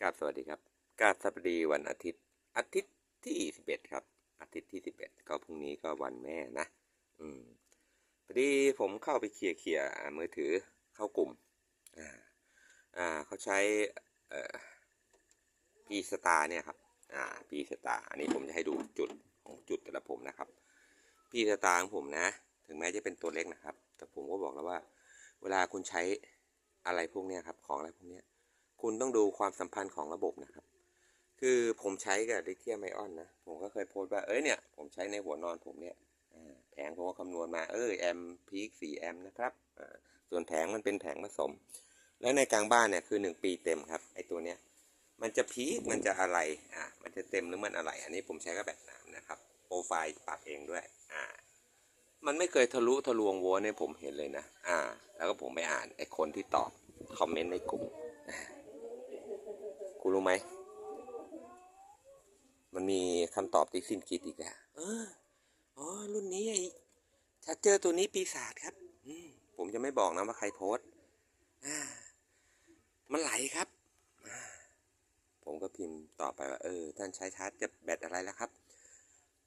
กราบสวัสดีครับกราบสวัสดีวันอาทิตย์ อาทิตย์ที่11ครับ อาทิตย์ที่11ก็พรุ่งนี้ก็วันแม่นะ อืมพอดีผมเข้าไปเคลียร์เคลียร์อ่ามือถือเข้ากลุ่ม อ่า อ่าเขาใช้เอ่อพีสตาร์เนี่ยครับ อ่าพีสตาร์อันนี้ผมจะให้ดูจุดของจุดแต่ละผมนะครับพีสตาร์ของผมนะ ถึงแม้จะเป็นตัวเล็กนะครับ แต่ผมก็บอกแล้วว่า เวลาคุณใช้อะไรพวกเนี้ยครับ ของอะไรพวกเนี้ย คุณต้องดูความสัมพันธ์ของระบบนะครับ คือผมใช้กับลิเธียมไอออนนะ ผมก็เคยโพสต์ว่า เอ้ยเนี่ย ผมใช้ในหัวนอนผมเนี่ยแผงผมก็คำนวณมา เออแอมพีคสี่แอมนะครับ ส่วนแผงมันเป็นแผงผสม แล้วในกลางบ้านเนี่ยคือหนึ่งปีเต็มครับ ไอตัวเนี้ย มันจะพีค มันจะอะไร อ่ามันจะเต็มหรือมันอะไร อันนี้ผมใช้กับแบบน้ำนะครับ โปรไฟล์ปรับเองด้วย อ่า มันไม่เคยทะลุทะลวงโวลต์เนี่ยผมเห็นเลยนะ อ่า แล้วก็ผมไปอ่านไอคนที่ตอบคอมเมนต์ในกลุ่ม คุณรู้ไหม มันมีคำตอบที่สิ้นคิดอีกอะเอออ๋อ รุ่นนี้ไอ้ชัดเจอตัวนี้ปีศาจครับ อืมผมจะไม่บอกนะว่าใครโพสอ่า มันไหลครับอ่าผมก็พิมพ์ตอบไปว่าเออท่านใช้ชาร์จจะแบตอะไรแล้วครับ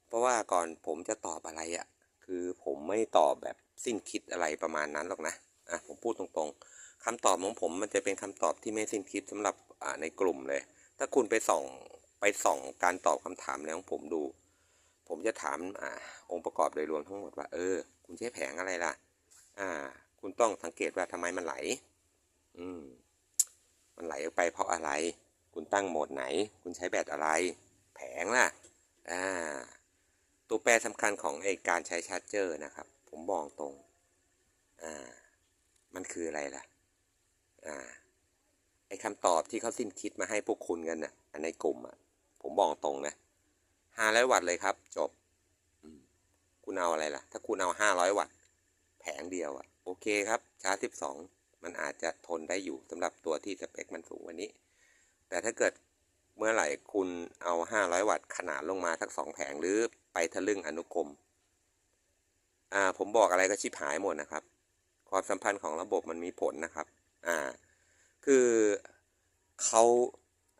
เพราะว่าก่อนผมจะตอบอะไรอะ่ะ คือผมไม่ตอบแบบสิ้นคิดอะไรประมาณนั้นหรอกนะ อะผมพูดตรงๆ คำตอบของผมมันจะเป็นคำตอบที่ไม่สิ้นคิดสำหรับในกลุ่มเลย ถ้าคุณไปส่องไปส่องการตอบคำถามในของผมดู ผมจะถามอองค์ประกอบโดยรวมทั้งหมดว่า เออ คุณใช้แผงอะไรล่ะ อ่า คุณต้องสังเกตว่าทำไมมันไหล อืม มันไหลออกไปเพราะอะไร คุณตั้งโหมดไหน คุณใช้แบตอะไร แผงล่ะ อ่า ตัวแปรสำคัญของไอการใช้ชาร์จเจอร์นะครับ ผมบอกตรง อ่า มันคืออะไรล่ะ อ่าไอ้คำตอบที่เขาสิ้นคิดมาให้พวกคุณกันน่ะในกลุ่มอะ ผมบอกตรงนะห้าร้อยวัตต์เลยครับ จบคุณเอาอะไรล่ะ ถ้าคุณเอาห้าร้อยวัตต์แผงเดียวอะ โอเคครับชาร์จสิบสองมันอาจจะทนได้อยู่สำหรับตัวที่สเปคมันสูงกว่านี้ แต่ถ้าเกิดเมื่อไหร่คุณเอาห้าร้อยวัตต์ขนาดลงมาทั้งสองแผงหรือไปทะลึ่งอนุกรม อ่า ผมบอกอะไรก็ชิบหายหมดนะครับ ความสัมพันธ์ของระบบมันมีผลนะครับ อ่าคือเขา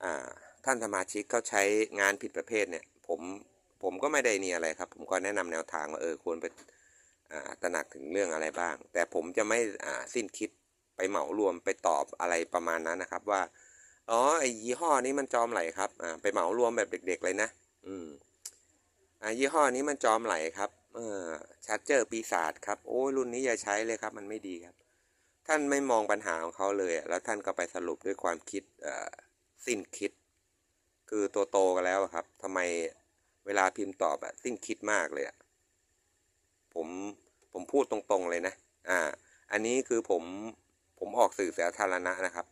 อ่าท่านสมาชิกเขาใช้งานผิดประเภทเนี่ย ผมผมก็ไม่ได้นี่อะไรครับ ผมก็แนะนำแนวทางว่าเออควรไปอ่าตระหนักถึงเรื่องอะไรบ้าง แต่ผมจะไม่อ่าสิ้นคิดไปเหมารวมไปตอบอะไรประมาณนั้นนะครับ ว่าอ๋อไอ้ยี่ห้อนี้มันจอมไหลครับอ่าไปเหมารวมแบบเด็ก ๆ เลยนะ อืมอ่ายี่ห้อนี้มันจอมไหลครับเออชาร์เจอร์ปีศาจครับโอ้ยรุ่นนี้อย่าใช้เลยครับ มันไม่ดีครับ ท่านไม่มองปัญหาของเขาเลย แล้วท่านก็ไปสรุปด้วยความคิดสิ้นคิด คือตัวโตกันแล้วครับทำไมเวลาพิมพ์ตอบอะสิ้นคิดมากเลยอะผมผมพูดตรงๆเลยนะ อ่า อันนี้คือผมผมออกสื่อสาธารณะนะครับ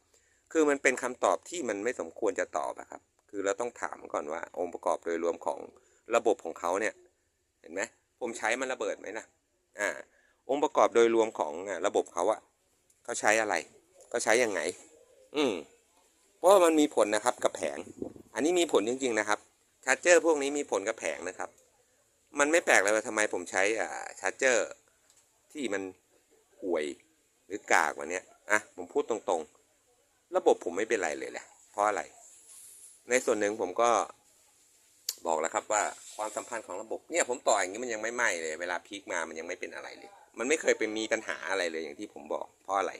คือมันเป็นคำตอบที่มันไม่สมควรจะตอบอะครับ คือเราต้องถามก่อนว่า องค์ประกอบโดยรวมของระบบของเขาเนี่ย เห็นไหมผมใช้มันระเบิดไหมนะ อ่า องค์ประกอบโดยรวมของระบบเขาอะ เขาใช้อะไรเขาใช้ยังไง อืมเพราะมันมีผลนะครับกับแผง อันนี้มีผลจริง ๆ นะครับชาร์จเจอร์พวกนี้มีผลกับแผงนะครับ มันไม่แปลกเลยว่าทำไมผมใช้อ่าชาร์จเจอร์ ที่มันห่วยหรือกากว่าเนี้ยอะผมพูดตรงๆ ระบบผมไม่เป็นไรเลยแหละเพราะอะไร ในส่วนหนึ่งผมก็บอกแล้วครับว่า ความสัมพันธ์ของระบบเนี่ยผมต่ออย่างนี้มันยังไม่ไหม้เลย เวลาพีคมามันยังไม่เป็นอะไรเลย มันไม่เคยเป็นมีปัญหาอะไรเลยอย่างที่ผมบอกเพราะอะไร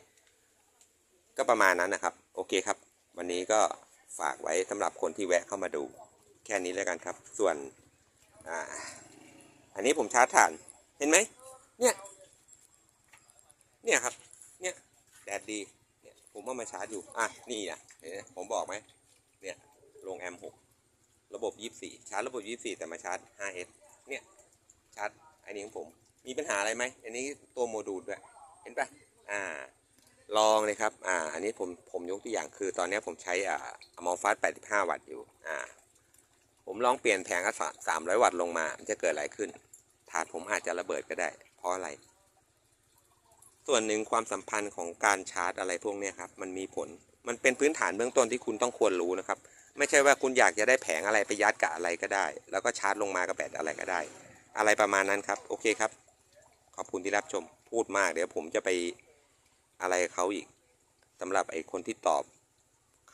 ก็ประมาณนั้นนะครับ โอเคครับ วันนี้ก็ฝากไว้สำหรับคนที่แวะเข้ามาดู แค่นี้แล้วกันครับ ส่วนอ่าอันนี้ผมชาร์จถ่านเห็นไหมเนี่ย เนี่ยครับ เนี่ยแดดดีเนี่ยผมเอามาชาร์จอยู่อะนี่อะเห็นไหมผมบอกไหมเนี่ยลงแอมหก ระบบ 24 ชาร์จระบบ 24 แต่มาชาร์จ 5S เนี่ยชาร์จอันนี้ของผม มีปัญหาอะไรไหม อันนี้ตัวโมดูลด้วย เห็นปะอ่า ลองเลยครับ อ่า อันนี้ผมผมยกตัวอย่างคือตอนนี้ผมใช้อ่ามอลฟัส85 วัตต์อยู่ อ่า ผมลองเปลี่ยนแผงก็300 วัตต์ลงมา มันจะเกิดอะไรขึ้น ถาดผมอาจจะระเบิดก็ได้ เพราะอะไร ส่วนหนึ่งความสัมพันธ์ของการชาร์จอะไรพวกนี้ครับ มันมีผล มันเป็นพื้นฐานเบื้องต้นที่คุณต้องควรรู้นะครับ ไม่ใช่ว่าคุณอยากจะได้แผงอะไรไปยัดกับอะไรก็ได้ แล้วก็ชาร์จลงมากับแบตอะไรก็ได้ อะไรประมาณนั้นครับโอเคครับ ขอบคุณที่รับชมพูดมากเดี๋ยวผมจะไปอะไรเขาอีกสำหรับไอ้คนที่ตอบ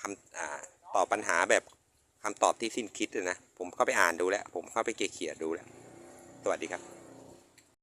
คำอตอบปัญหาแบบคำตอบที่สิ้นคิดนะผมเข้าไปอ่านดูแล้ว ผมเข้าไปเกลี่ยๆดูแล้ว สวัสดีครับ